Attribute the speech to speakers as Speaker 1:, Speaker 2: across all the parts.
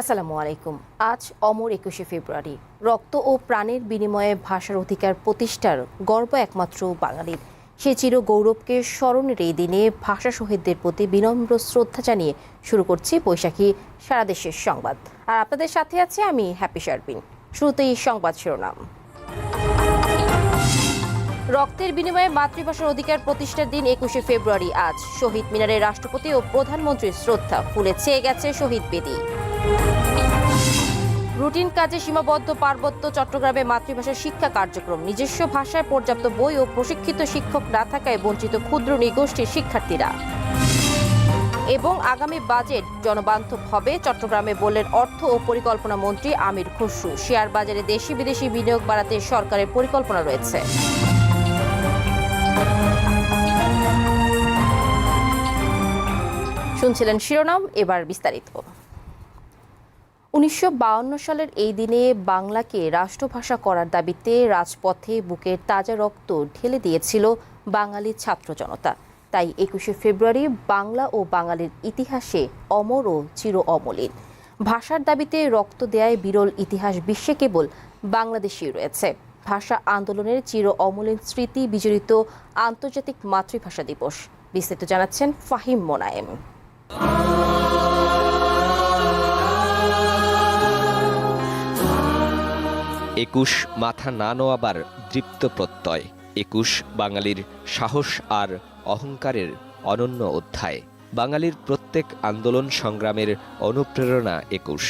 Speaker 1: আসসালামু আলাইকুম। আজ অমর একুশে ফেব্রুয়ারি। রক্ত ও প্রাণের বিনিময়ে ভাষার অধিকার প্রতিষ্ঠার গর্ব একমাত্র বাঙালির। সে চির গৌরবকে স্মরণের এই দিনে ভাষা শহীদদের প্রতি বিনম্র শ্রদ্ধা জানিয়ে শুরু করছি বৈশাখী সারা দেশের সংবাদ। আর আপনাদের সাথে আছে আমি হ্যাপি শারবিন শুরুতেই সংবাদ শিরোনাম। রক্তের বিনিময়ে মাতৃভাষার অধিকার প্রতিষ্ঠার দিন একুশে ফেব্রুয়ারি। আজ শহীদ মিনারে রাষ্ট্রপতি ও প্রধানমন্ত্রীর শ্রদ্ধা। ফুলে ছেয়ে গেছে শহীদ বেদী। রুটিন কাজে সীমাবদ্ধ পার্বত্য চট্টগ্রামে মাতৃভাষা শিক্ষা কার্যক্রম। নিজস্ব ভাষায় পর্যাপ্ত বই ও প্রশিক্ষিত শিক্ষক না থাকায় বঞ্চিত ক্ষুদ্র নৃগোষ্ঠীর শিক্ষার্থীরা। এবং আগামী বাজেট জনবান্ধব হবে চট্টগ্রামে বললেন অর্থ ও পরিকল্পনা মন্ত্রী আমির খসরু। শেয়ার বাজারে দেশি বিদেশি বিনিয়োগ বাড়াতে সরকারের পরিকল্পনা রয়েছে। শুনছিলেন শিরোনাম, এবার বিস্তারিত। উনিশশো সালের এই দিনে বাংলাকে রাষ্ট্রভাষা করার দাবিতে রাজপথে বুকের তাজা রক্ত ঢেলে দিয়েছিল বাঙালি ছাত্র জনতা। তাই একুশে ফেব্রুয়ারি বাংলা ও বাঙালির ইতিহাসে অমর ও চির অমলিন। ভাষার দাবিতে রক্ত দেয় বিরল ইতিহাস বিশ্বে কেবল বাংলাদেশেই রয়েছে। ভাষা আন্দোলনের চির অমলিন স্মৃতি বিজড়িত আন্তর্জাতিক মাতৃভাষা দিবস। বিস্তারিত জানাচ্ছেন ফাহিম মোনায়েম।
Speaker 2: একুশ মাথা না নোয়াবার দৃপ্ত প্রত্যয়, একুশ বাঙালির সাহস আর অহংকারের অনন্য অধ্যায়, বাঙালির প্রত্যেক আন্দোলন সংগ্রামের অনুপ্রেরণা একুশ।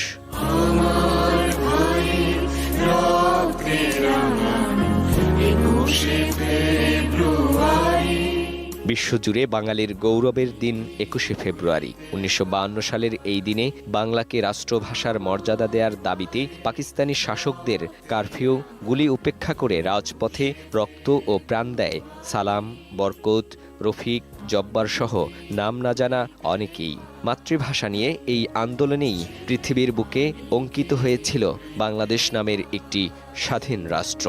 Speaker 2: বিশ্বজুড়ে বাঙালির গৌরবের দিন একুশে ফেব্রুয়ারি। উনিশশো সালের এই দিনে বাংলাকে রাষ্ট্রভাষার মর্যাদা দেওয়ার দাবিতে পাকিস্তানি শাসকদের কারফিউ গুলি উপেক্ষা করে রাজপথে রক্ত ও প্রাণ দেয়। সালাম, বরকত, রফিক জব্বার সহ নাম না জানা অনেকেই। মাতৃভাষা নিয়ে এই আন্দোলনেই পৃথিবীর বুকে অঙ্কিত হয়েছিল বাংলাদেশ নামের একটি স্বাধীন রাষ্ট্র।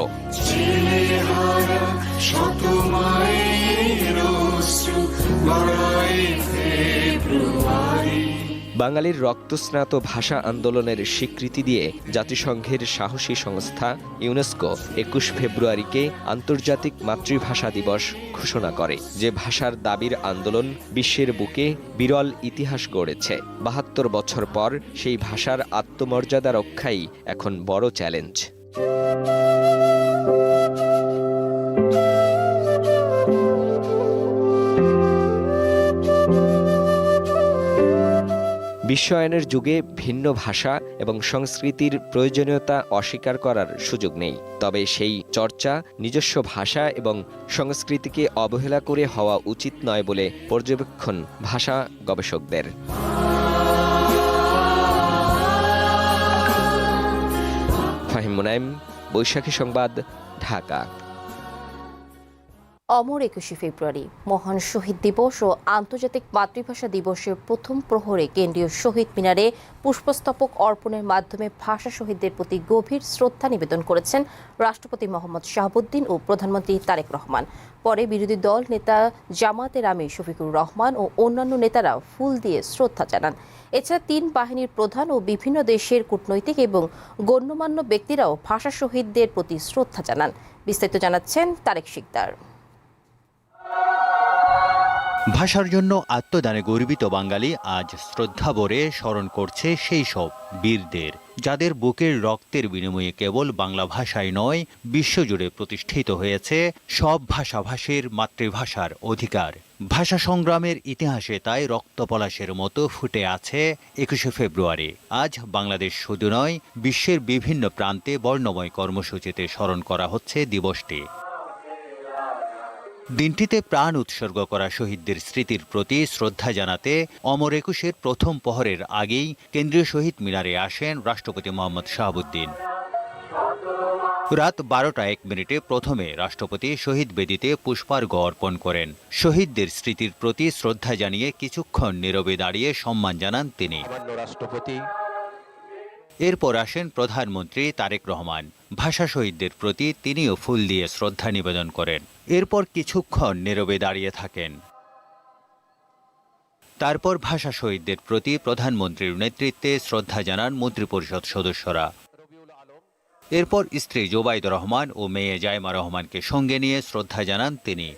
Speaker 2: বাঙালির রক্তস্নাত ভাষা আন্দোলনের স্বীকৃতি দিয়ে জাতিসংঘের সাহসী সংস্থা ইউনেস্কো একুশ ফেব্রুয়ারিকে আন্তর্জাতিক মাতৃভাষা দিবস ঘোষণা করে। যে ভাষার দাবির আন্দোলন বিশ্বের বুকে বিরল ইতিহাস গড়েছে। বাহাত্তর বছর পর সেই ভাষার আত্মমর্যাদা রক্ষাই এখন বড় চ্যালেঞ্জ। বিশ্বায়নের যুগে ভিন্ন ভাষা এবং সংস্কৃতির প্রয়োজনীয়তা অস্বীকার করার সুযোগ নেই। তবে সেই চর্চা, নিজস্ব ভাষা এবং সংস্কৃতিকে অবহেলা করে হওয়া উচিত নয় বলে পর্যবেক্ষণ ভাষা গবেষকদের। ফাহিম মুনাইম, বৈশাখী সংবাদ, ঢাকা।
Speaker 1: অমর একুশে ফেব্রুয়ারি। মহান শহীদ দিবস ও আন্তর্জাতিক মাতৃভাষা দিবসের প্রথম প্রহরে কেন্দ্রীয় শহীদ মিনারে পুষ্পস্তবক অর্পণের মাধ্যমে ভাষা শহীদদের প্রতি গভীর শ্রদ্ধা নিবেদন করেছেন রাষ্ট্রপতি মোহাম্মদ শাহাবুদ্দিন ও প্রধানমন্ত্রী তারেক রহমান। পরে বিরোধী দল নেতা জামাতের আমির শফিকুর রহমান ও অন্যান্য নেতারা ফুল দিয়ে শ্রদ্ধা জানান। এছাড়া তিন বাহিনীর প্রধান ও বিভিন্ন দেশের কূটনৈতিক এবং গণ্যমান্য ব্যক্তিরাও ভাষা শহীদদের প্রতি শ্রদ্ধা জানান। বিস্তারিত জানাচ্ছেন তারেক শিকদার।
Speaker 3: ভাষার জন্য আত্মদানে গর্বিত বাঙালি আজ শ্রদ্ধা ভরে স্মরণ করছে সেই সব বীরদের, যাদের বুকের রক্তের বিনিময়ে কেবল বাংলা ভাষাই নয়, বিশ্বজুড়ে প্রতিষ্ঠিত হয়েছে সব ভাষাভাষীর মাতৃভাষার অধিকার। ভাষা সংগ্রামের ইতিহাসে তাই রক্তপলাশের মতো ফুটে আছে একুশে ফেব্রুয়ারি। আজ বাংলাদেশ শুধু নয়, বিশ্বের বিভিন্ন প্রান্তে বর্ণময় কর্মসূচিতে স্মরণ করা হচ্ছে দিবসটি। দিনটিতে প্রাণ উৎসর্গ করা শহীদদের স্মৃতির প্রতি শ্রদ্ধা জানাতে অমর একুশের প্রথম পহরের আগেই কেন্দ্রীয় শহীদ মিনারে আসেন রাষ্ট্রপতি মোহাম্মদ শাহাবুদ্দিন। রাত বারোটা এক মিনিটে প্রথমে রাষ্ট্রপতি শহীদ বেদিতে পুষ্পার্ঘ অর্পণ করেন। শহীদদের স্মৃতির প্রতি শ্রদ্ধা জানিয়ে কিছুক্ষণ নীরবে দাঁড়িয়ে সম্মান জানান তিনি।
Speaker 4: রাষ্ট্রপতি।
Speaker 3: এরপর আসেন প্রধানমন্ত্রী তারেক রহমান। ভাষা শহীদদের প্রতি তিনিও ফুল দিয়ে শ্রদ্ধা নিবেদন করেন। এরপর কিছুক্ষণ নীরবে দাঁড়িয়ে থাকেন। তারপর ভাষা শহীদদের প্রতি প্রধানমন্ত্রীর নেতৃত্বে শ্রদ্ধা জানান মন্ত্রিপরিষদ সদস্যরা। এরপর স্ত্রী জোবাইদ রহমান ও মেয়ে জায়মা রহমানকে সঙ্গে নিয়ে শ্রদ্ধা জানান তিনি।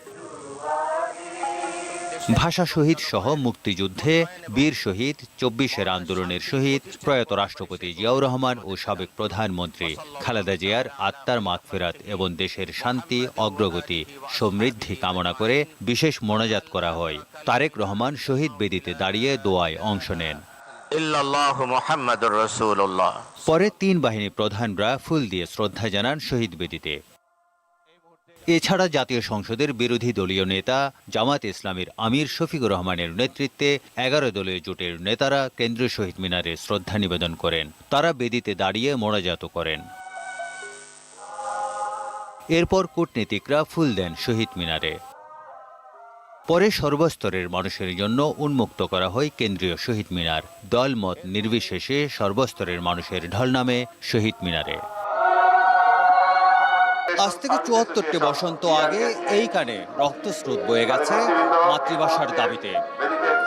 Speaker 3: ভাষা শহীদ সহ মুক্তিযুদ্ধে বীর শহীদ চব্বিশের আন্দোলনের শহীদ প্রয়াত রাষ্ট্রপতি জিয়াউর রহমান ও সাবেক প্রধানমন্ত্রী খালেদা জিয়ার আত্মার মাগফেরাত এবং দেশের শান্তি অগ্রগতি সমৃদ্ধি কামনা করে বিশেষ মোনাজাত করা হয়। তারেক রহমান শহীদ বেদিতে দাঁড়িয়ে দোয়ায় অংশ নেন। পরে তিন বাহিনী প্রধানরা ফুল দিয়ে শ্রদ্ধা জানান শহীদ বেদিতে। এছাড়া জাতীয় সংসদের বিরোধী দলীয় নেতা জামাত ইসলামের আমির শফিকুর রহমানের নেতৃত্বে এগারো দলীয় জোটের নেতারা কেন্দ্রীয় শহীদ মিনারে শ্রদ্ধা নিবেদন করেন। তারা বেদিতে দাঁড়িয়ে মোনাজাত করেন। এরপর কূটনীতিকরা ফুল দেন শহীদ মিনারে। পরে সর্বস্তরের মানুষের জন্য উন্মুক্ত করা হয় কেন্দ্রীয় শহীদ মিনার। দলমত নির্বিশেষে সর্বস্তরের মানুষের ঢল নামে শহীদ মিনারে। আজ থেকে চুয়াত্তরটি বসন্ত আগে এই কানে রক্তস্রোত বয়ে গেছে মাতৃভাষার দাবিতে।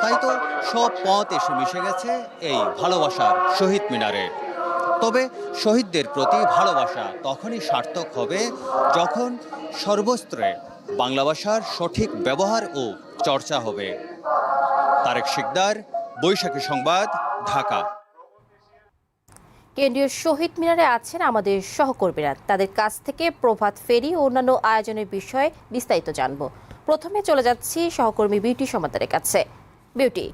Speaker 3: তাই তো সব পথ এসে মিশে গেছে এই ভালোবাসার শহীদ মিনারে। তবে শহীদদের প্রতি ভালোবাসা তখনই সার্থক হবে যখন সর্বস্ত্রে বাংলা ভাষার সঠিক ব্যবহার ও চর্চা হবে। তারেক শিকদার, বৈশাখী সংবাদ, ঢাকা।
Speaker 1: কেন্দ্রীয় শহীদ মিনারে আছেন আমাদের সহকর্মীরা। তাদের কাছ থেকে প্রভাত ফেরি ও অন্যান্য আয়োজনের বিষয়ে বিস্তারিত জানব। প্রথমে চলে যাচ্ছি সহকর্মী বিউটি সমাদারের কাছে। বিউটি,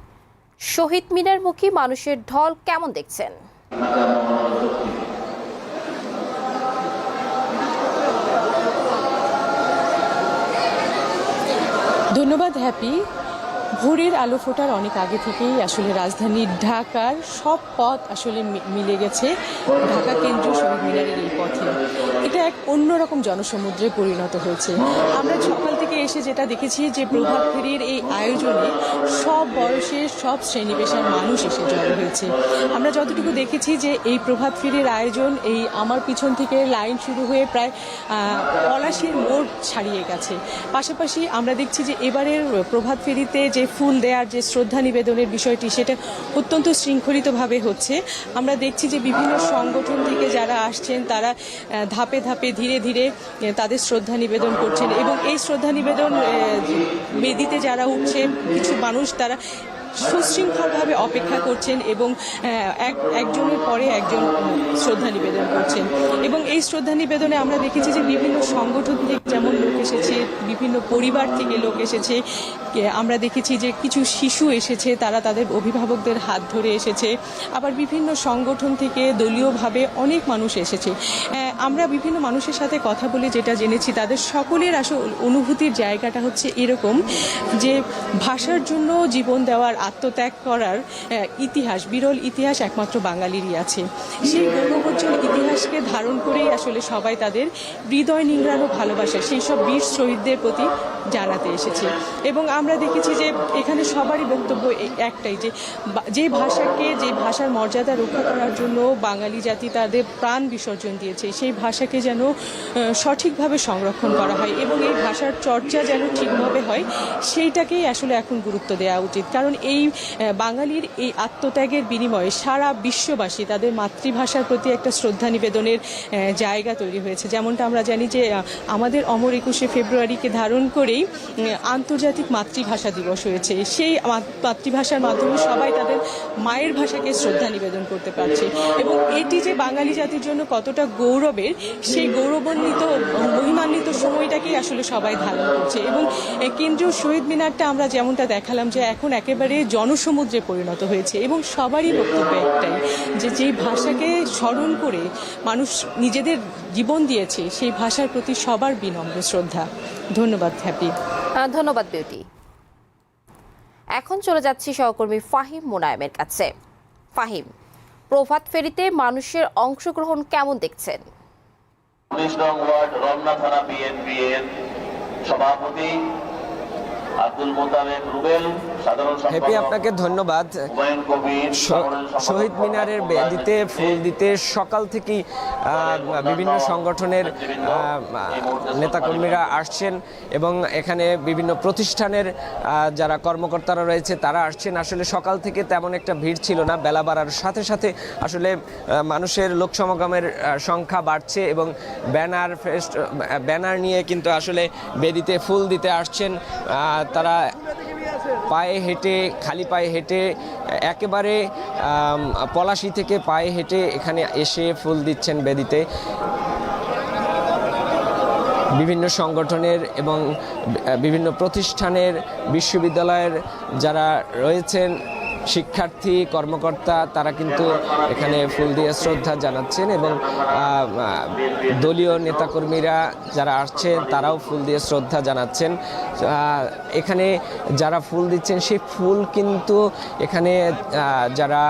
Speaker 1: শহীদ মিনার মিনারমুখী মানুষের ঢল কেমন দেখছেন?
Speaker 5: ধন্যবাদ, হ্যাপি। ভোরের আলো ফোটার অনেক আগে থেকেই আসলে রাজধানী ঢাকার সব পথ আসলে মিলে গেছে ঢাকা কেন্দ্রীয় শহীদ মিনারের এই পথে। এটা এক অন্যরকম জনসমুদ্রে পরিণত হয়েছে। আমরা সকাল এসে যেটা দেখেছি যে প্রভাত ফেরির এই আয়োজনে সব বয়সের, সব শ্রেণি পেশার মানুষ এসে জড়ো হয়েছে। আমরা যতটুকু দেখেছি যে এই প্রভাত ফেরির আয়োজন, এই আমার পিছন থেকে লাইন শুরু হয়ে প্রায় পলাশির মোড় ছাড়িয়ে গেছে। পাশাপাশি আমরা দেখছি যে এবারের প্রভাত ফেরিতে যে ফুল দেওয়ার যে শ্রদ্ধা নিবেদনের বিষয়টি, সেটা অত্যন্ত শৃঙ্খলিতভাবে হচ্ছে। আমরা দেখছি যে বিভিন্ন সংগঠন থেকে যারা আসছেন, তারা ধাপে ধাপে ধীরে ধীরে তাদের শ্রদ্ধা নিবেদন করছেন এবং এই শ্রদ্ধা নিবেদন আহ, মেদিতে যারা উঠছে কিছু মানুষ তারা সুশৃঙ্খলভাবে অপেক্ষা করছেন এবং এক, একজনের পরে একজন শ্রদ্ধা নিবেদন করছেন। এবং এই শ্রদ্ধা নিবেদনে আমরা দেখেছি যে বিভিন্ন সংগঠন থেকে যেমন লোক এসেছে, বিভিন্ন পরিবার থেকে লোক এসেছে আমরা দেখেছি যে কিছু শিশু এসেছে, তারা তাদের অভিভাবকদের হাত ধরে এসেছে। আবার বিভিন্ন সংগঠন থেকে দলীয়ভাবে অনেক মানুষ এসেছে। আমরা বিভিন্ন মানুষের সাথে কথা বলে যেটা জেনেছি, তাদের সকলের আসল অনুভূতির জায়গাটা হচ্ছে এরকম যে ভাষার জন্য জীবন দেওয়ার আত্মত্যাগ করার ইতিহাস, বিরল ইতিহাস একমাত্র বাঙালিরই আছে। সেই গৌরবোজ্জ্বল ইতিহাসকে ধারণ করেই আসলে সবাই তাদের হৃদয় নিংড়ানো ভালোবাসা, সেই সব বীর শহীদদের প্রতি জানাতে এসেছে। এবং আমরা দেখেছি যে এখানে সবারই বক্তব্য একটাই যে যে ভাষাকে, যে ভাষার মর্যাদা রক্ষা করার জন্য বাঙালি জাতি তাদের প্রাণ বিসর্জন দিয়েছে, সেই ভাষাকে যেন সঠিকভাবে সংরক্ষণ করা হয় এবং এই ভাষার চর্চা যেন ঠিকভাবে হয়, সেইটাকেই আসলে এখন গুরুত্ব দেওয়া উচিত। কারণ এই আহ, বাঙালির এই আত্মত্যাগের বিনিময়ে সারা বিশ্ববাসী তাদের মাতৃভাষার প্রতি একটা শ্রদ্ধা নিবেদনের জায়গা তৈরি হয়েছে। যেমনটা আমরা জানি যে আমাদের অমর একুশে ফেব্রুয়ারিকে ধারণ করেই আন্তর্জাতিক মাতৃভাষা দিবস হয়েছে। সেই মাতৃভাষার মাধ্যমে সবাই তাদের মায়ের ভাষাকে শ্রদ্ধা নিবেদন করতে পারছে। এবং এটি যে বাঙালি জাতির জন্য কতটা গৌরবের সেই গৌরবান্বিত মহিমান্বিত সময়টাকেই আসলে সবাই ধারণ করছে। এবং কেন্দ্রীয় শহীদ মিনারটা আমরা যেমনটা দেখালাম যে এখন একেবারে জনসমুদ্রে পরিণত হয়েছে এবং সবারই বক্তব্য একটাই যে যেই ভাষাকে স্মরণ করে মানুষ নিজেদের জীবন দিয়েছে সেই ভাষার প্রতি সবার বিনম্র শ্রদ্ধা। ধন্যবাদ হ্যাপি।
Speaker 1: ধন্যবাদ বিউটি। এখন চলে যাচ্ছি সহকর্মী ফাহিম মোনায়েমের কাছে। ফাহিম প্রভাত ফেরিতে মানুষের অংশগ্রহণ কেমন দেখছেন?
Speaker 4: উনিশ নং ওয়ার্ড রমনা থানা বিএনপি এর সভাপতি
Speaker 6: আব্দুল মোতালেব রুবেল
Speaker 7: হ্যাপি আপনাকে ধন্যবাদ। শহীদ মিনারের বেদিতে ফুল দিতে সকাল থেকেই বিভিন্ন সংগঠনের নেতাকর্মীরা আসছেন এবং এখানে বিভিন্ন প্রতিষ্ঠানের যারা কর্মকর্তারা রয়েছে তারা আসছেন। আসলে সকাল থেকে তেমন একটা ভিড় ছিল না বেলা বাড়ার সাথে সাথে আসলে মানুষের লোক সমাগমের সংখ্যা বাড়ছে এবং ব্যানার ফেস্ট ব্যানার নিয়ে কিন্তু আসলে বেদিতে ফুল দিতে আসছেন। তারা পায়ে হেঁটে, খালি পায়ে হেঁটে, একেবারে পলাশি থেকে পায়ে হেঁটে এখানে এসে ফুল দিচ্ছেন বেদিতে। বিভিন্ন সংগঠনের এবং বিভিন্ন প্রতিষ্ঠানের, বিশ্ববিদ্যালয়ের যারা রয়েছেন শিক্ষার্থী, কর্মকর্তা, তারা কিন্তু এখানে ফুল দিয়ে শ্রদ্ধা জানাচ্ছেন এবং দলীয় নেতাকর্মীরা যারা আসছেন, তারাও ফুল দিয়ে শ্রদ্ধা জানাচ্ছেন। এখানে যারা ফুল দিচ্ছেন, সেই ফুল কিন্তু এখানে যারা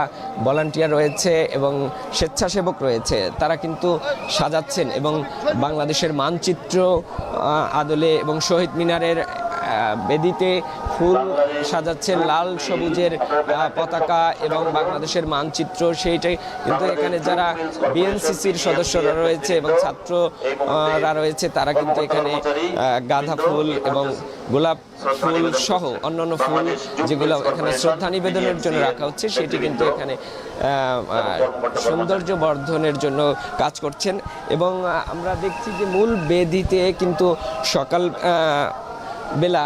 Speaker 7: ভলান্টিয়ার রয়েছে এবং স্বেচ্ছাসেবক রয়েছে, তারা কিন্তু সাজাচ্ছেন এবং বাংলাদেশের মানচিত্র আদলে এবং শহীদ মিনারের বেদিতে ফুল সাজাচ্ছেন লাল, সবুজের পতাকা এবং বাংলাদেশের মানচিত্র সেইটাই। কিন্তু এখানে যারা বিএনসিসির সদস্যরা রয়েছে এবং ছাত্ররা রয়েছে, তারা কিন্তু এখানে গাঁদা ফুল এবং গোলাপ ফুল সহ অন্যান্য ফুল যেগুলো এখানে শ্রদ্ধা নিবেদনের জন্য রাখা হচ্ছে, সেটি কিন্তু এখানে সৌন্দর্য বর্ধনের জন্য কাজ করছেন। এবং আমরা দেখছি যে মূল বেদিতে কিন্তু সকাল বেলা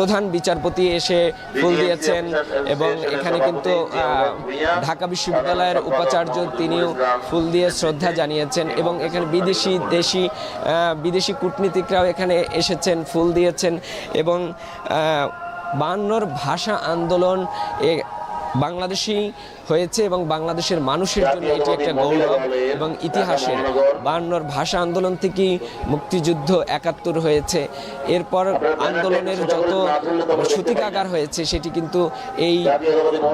Speaker 7: প্রধান বিচারপতি এসে ফুল দিয়েছেন এবং এখানে কিন্তু ঢাকা বিশ্ববিদ্যালয়ের উপাচার্য তিনিও ফুল দিয়ে শ্রদ্ধা জানিয়েছেন এবং এখানে বিদেশি দেশি বিদেশি কূটনীতিকরাও এখানে এসেছেন ফুল দিয়েছেন এবং বান্নর বায়ান্নর ভাষা আন্দোলন এ বাংলাদেশি হয়েছে এবং বাংলাদেশের মানুষের জন্য এটি একটা গৌরব এবং ইতিহাসের বায়ান্নর ভাষা আন্দোলন থেকেই মুক্তিযুদ্ধ একাত্তর হয়েছে। এরপর আন্দোলনের যত সূতিকাগার হয়েছে সেটি কিন্তু এই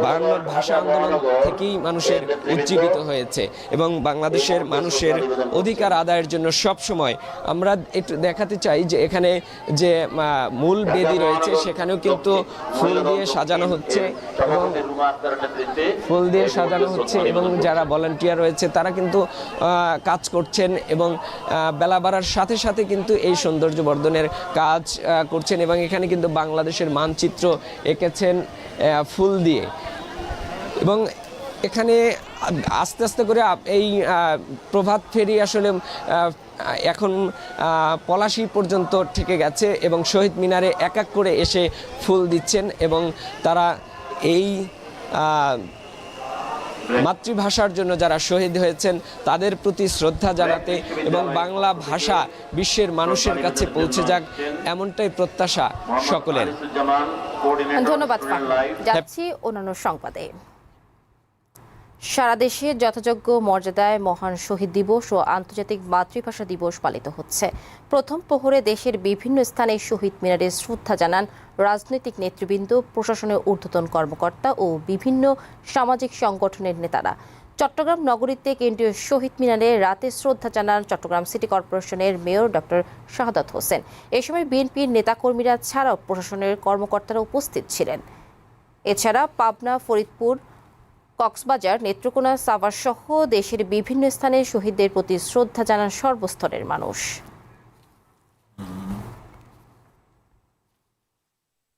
Speaker 7: বায়ান্নর ভাষা আন্দোলন থেকেই মানুষের উজ্জীবিত হয়েছে এবং বাংলাদেশের মানুষের অধিকার আদায়ের জন্য সব সময় আমরা একটু দেখাতে চাই যে এখানে যে মূল বেদি রয়েছে সেখানেও কিন্তু ফুল দিয়ে সাজানো হচ্ছে এবং
Speaker 6: নেতৃত্বে
Speaker 7: ফুল দিয়ে সাজানো হচ্ছে এবং যারা ভলান্টিয়ার রয়েছে, তারা কিন্তু কাজ করছেন এবং বেলা বাড়ার সাথে সাথে কিন্তু এই সৌন্দর্য বর্ধনের কাজ করছেন এবং এখানে কিন্তু বাংলাদেশের মানচিত্র এঁকেছেন ফুল দিয়ে। এবং এখানে আস্তে আস্তে করে এই প্রভাত ফেরি আসলে এখন পলাশি পর্যন্ত থেকে গেছে এবং শহীদ মিনারে এক এক করে এসে ফুল দিচ্ছেন এবং তারা এই মাতৃভাষার জন্য যারা শহীদ হয়েছেন তাদের প্রতি শ্রদ্ধা জানাতে এবং বাংলা ভাষা বিশ্বের মানুষের কাছে পৌঁছে যাক এমনটাই প্রত্যাশা সকলের।
Speaker 1: ধন্যবাদ যাচ্ছি অন্যান্য সংবাদে। সারা দেশে যথাযোগ্য মর্যাদায় মহান শহীদ দিবস ও আন্তর্জাতিক মাতৃভাষা দিবস পালিত হচ্ছে। প্রথম প্রহরে দেশের বিভিন্ন স্থানে শহীদ মিনারে শ্রদ্ধা জানান রাজনৈতিক নেতৃবৃন্দ, প্রশাসনের ঊর্ধ্বতন কর্মকর্তা ও বিভিন্ন সামাজিক সংগঠনের নেতারা। চট্টগ্রাম নগরীতে কেন্দ্রীয় শহীদ মিনারে রাতে শ্রদ্ধা জানান চট্টগ্রাম সিটি কর্পোরেশনের মেয়র ডক্টর শাহাদাত হোসেন। এ সময় বিএনপির নেতাকর্মীরা ছাড়াও প্রশাসনের কর্মকর্তারা উপস্থিত ছিলেন। এছাড়া পাবনা, ফরিদপুর কক্সবাজার, নেত্রকোনা সাভার সহ দেশের বিভিন্ন স্থানে শহীদদের প্রতি শ্রদ্ধা জানান সর্বস্তরের মানুষ।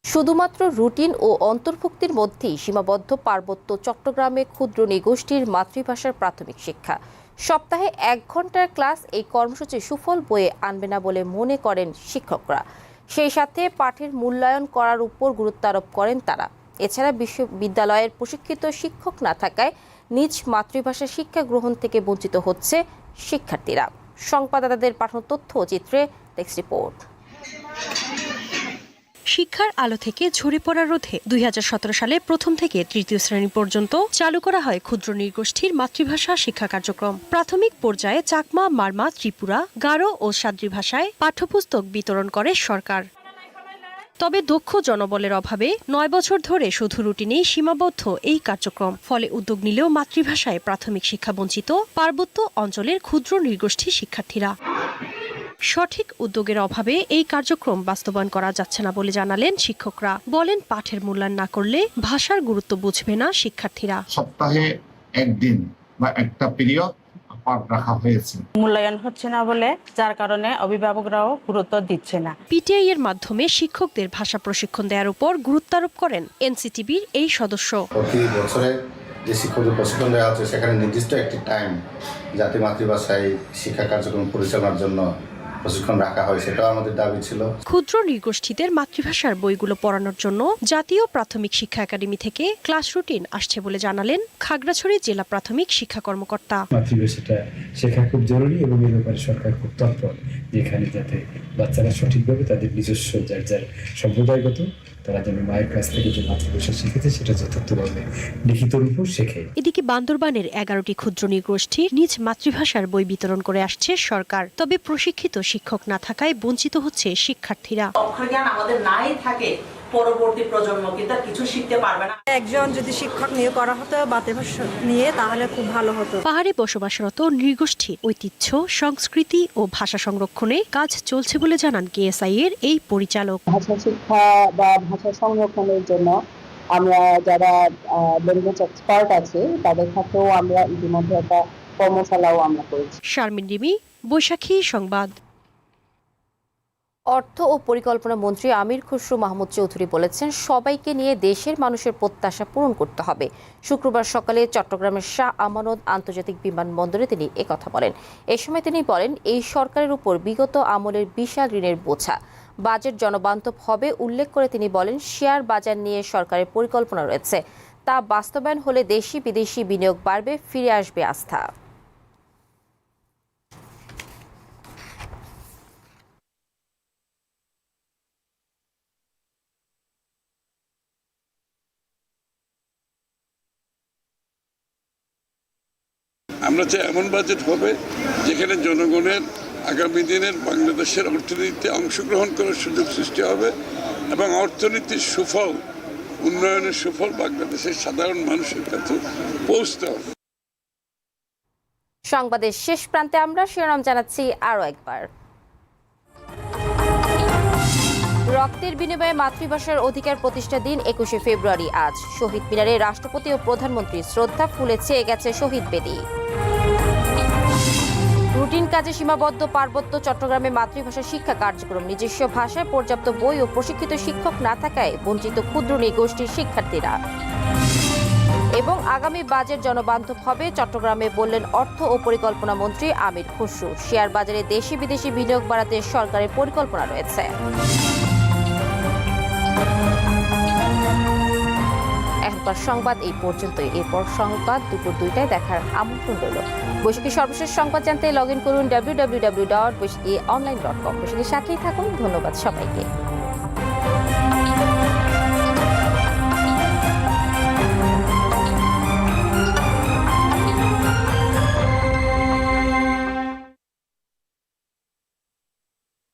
Speaker 1: শুধুমাত্র রুটিন ও অন্তর্ভুক্তির মধ্যেই সীমাবদ্ধ পার্বত্য চট্টগ্রামে ক্ষুদ্র নিগোষ্ঠীর মাতৃভাষার প্রাথমিক শিক্ষা। সপ্তাহে এক ঘণ্টার ক্লাস এই কর্মসূচি সুফল বয়ে আনবে না বলে মনে করেন শিক্ষকরা। সেই সাথে পাঠের মূল্যায়ন করার উপর গুরুত্ব আরোপ করেন তারা। এছাড়া বিশ্ববিদ্যালয়ের প্রশিক্ষিত শিক্ষক না থাকায় নিজ মাতৃভাষা শিক্ষা গ্রহণ থেকে বঞ্চিত হচ্ছে শিক্ষার্থীরা। সংবাদদাতাদের পাঠানো তথ্য ও চিত্রে টেক্সট রিপোর্ট।
Speaker 8: শিক্ষার আলো থেকে ঝরে পড়া রোধে দুই হাজার সতেরো সালে প্রথম থেকে তৃতীয় শ্রেণি পর্যন্ত চালু করা হয় ক্ষুদ্র নৃগোষ্ঠীর মাতৃভাষা শিক্ষা কার্যক্রম। প্রাথমিক পর্যায়ে চাকমা, মারমা, ত্রিপুরা, গারো ও সাদ্রি ভাষায় পাঠ্যপুস্তক বিতরণ করে সরকার। তবে দক্ষ জনবলের অভাবে নয় বছর ধরে শুধু রুটিনেই সীমাবদ্ধ এই কার্যক্রম। ফলে উদ্যোগ নিলেও মাতৃভাষায় প্রাথমিক শিক্ষা বঞ্চিত পার্বত্য অঞ্চলের ক্ষুদ্র নৃগোষ্ঠী শিক্ষার্থীরা। সঠিক উদ্যোগের অভাবে এই কার্যক্রম বাস্তবায়ন করা যাচ্ছে না বলে জানালেন শিক্ষকরা। বলেন, পাঠের মূল্যায়ন না করলে ভাষার গুরুত্ব বুঝবে না শিক্ষার্থীরা।
Speaker 9: সপ্তাহে একদিন বা একটা পিরিয়ড পাঠ রাখা হয়েছে।
Speaker 10: মূল্যায়ন হচ্ছে না বলে যার কারণে অভিভাবকরাও গুরুত্ব দিচ্ছে না।
Speaker 8: পিটিআই এর মাধ্যমে শিক্ষকদের ভাষা প্রশিক্ষণ দেওয়ার উপর গুরুত্বারোপ করেন এনসিটিবির এই সদস্য।
Speaker 11: প্রতি বছরে যে শিক্ষকদের প্রশিক্ষণ দেওয়া হচ্ছে সেখানে নির্দিষ্ট একটি টাইম জাতি মাতৃভাষায় শিক্ষা কার্যক্রম পরিচালনার জন্য প্রশিক্ষণ রাখা হয় সেটাও আমাদের দাবি ছিল।
Speaker 8: ক্ষুদ্র নৃগোষ্ঠীদের মাতৃভাষার বইগুলো পড়ানোর জন্য জাতীয় প্রাথমিক শিক্ষা একাডেমি থেকে ক্লাস রুটিন আসছে বলে জানালেন খাগড়াছড়ি জেলা প্রাথমিক শিক্ষা কর্মকর্তা।
Speaker 12: মাতৃভাষাটা শেখা খুব জরুরি এবং এ ব্যাপারে সরকার খুব তৎপর। যেখানে যাতে বাচ্চারা সঠিকভাবে তাদের নিজস্ব যার যার সম্প্রদায়গত তারা যেন মায়ের কাছ থেকে যে মাতৃভাষা শিখেছে সেটা যথার্থভাবে লিখিত রূপও শেখে।
Speaker 8: এদিকে বান্দরবানের এগারোটি ক্ষুদ্র নৃগোষ্ঠী নিজ মাতৃভাষার বই বিতরণ করে আসছে সরকার। তবে প্রশিক্ষিত শিক্ষক না থাকায় বঞ্চিত হচ্ছে শিক্ষার্থীরা।
Speaker 10: অক্ষরজ্ঞান আমাদের নাই থাকে। পরবর্তী প্রজন্ম কিন্তু কিছু শিখতে পারবে না।
Speaker 5: একজন যদি শিক্ষক নিয়োগ করা হতো মাতৃভাষা নিয়ে তাহলে খুব ভালো হতো।
Speaker 8: পাহাড়ে বসবাসরত নৃগোষ্ঠী ঐতিহ্য সংস্কৃতি ও ভাষা সংরক্ষণে কাজ চলছে বলে জানান কেএসআই এর এই পরিচালক।
Speaker 5: ভাষা শিক্ষা বা ভাষা সংরক্ষণের জন্য আমরা যারা ল্যাঙ্গুয়েজ এক্সপার্ট আছে তাদের সাথেও আমরা ইতিমধ্যে একটা কর্মশালাও আমরা করেছি।
Speaker 8: শারমিন রিমি বৈশাখী সংবাদ।
Speaker 1: অর্থ ও পরিকল্পনা মন্ত্রী আমির খুসরু মাহমুদ চৌধুরী বলেছেন, সবাইকে নিয়ে দেশের মানুষের প্রত্যাশা পূরণ করতে হবে। শুক্রবার সকালে চট্টগ্রামের শাহ আমানত আন্তর্জাতিক বিমানবন্দরে তিনি একথা বলেন। এ সময় তিনি বলেন, এই সরকারের উপর বিগত আমলের বিশাল ঋণের বোঝা। বাজেট জনবান্ধব হবে উল্লেখ করে তিনি বলেন, শেয়ার বাজার নিয়ে সরকারের পরিকল্পনা রয়েছে। তা বাস্তবায়ন হলে দেশি বিদেশি বিনিয়োগ বাড়বে, ফিরে আসবে আস্থা।
Speaker 12: আমরা চাই এমন বাজেট হবে যেখানে জনগণের আগামী দিনের বাংলাদেশের অর্থনীতিতে অংশগ্রহণ করার সুযোগ সৃষ্টি হবে এবং অর্থনীতির সুফল, উন্নয়নের সুফল বাংলাদেশের সাধারণ মানুষের কাছে পৌঁছতে হবে।
Speaker 1: সংবাদের শেষ প্রান্তে আমরা শিরোনাম জানাচ্ছি আরও একবার। রক্তের বিনিময়ে মাতৃভাষার অধিকার প্রতিষ্ঠা দিন একুশে ফেব্রুয়ারি আজ। শহীদ মিনারে রাষ্ট্রপতি ও প্রধানমন্ত্রী শ্রদ্ধা ফুলে ছেয়ে গেছে শহীদ বেদি। রুটিন কাজে সীমাবদ্ধ পার্বত্য চট্টগ্রামে মাতৃভাষা শিক্ষা কার্যক্রম। নিজস্ব ভাষায় পর্যাপ্ত বই ও প্রশিক্ষিত শিক্ষক না থাকায় বঞ্চিত ক্ষুদ্র নৃগোষ্ঠীর শিক্ষার্থীরা। এবং আগামী বাজেট জনবান্ধব হবে, চট্টগ্রামে বললেন অর্থ ও পরিকল্পনা মন্ত্রী আমির খসরু। শেয়ার বাজারে দেশি বিদেশি বিনিয়োগ বাড়াতে সরকারের পরিকল্পনা রয়েছে। এখনকার সংবাদ এই পর্যন্ত এরপর সংবাদ দুপুর দুইটায় দেখার আমন্ত্রণ রইল। বৈশাখী সর্বশেষ সংবাদ জানতে লগ ইন করুন W W W dot Baishakhi online dot com বৈশাখীর সাথেই থাকুন। ধন্যবাদ সবাইকে।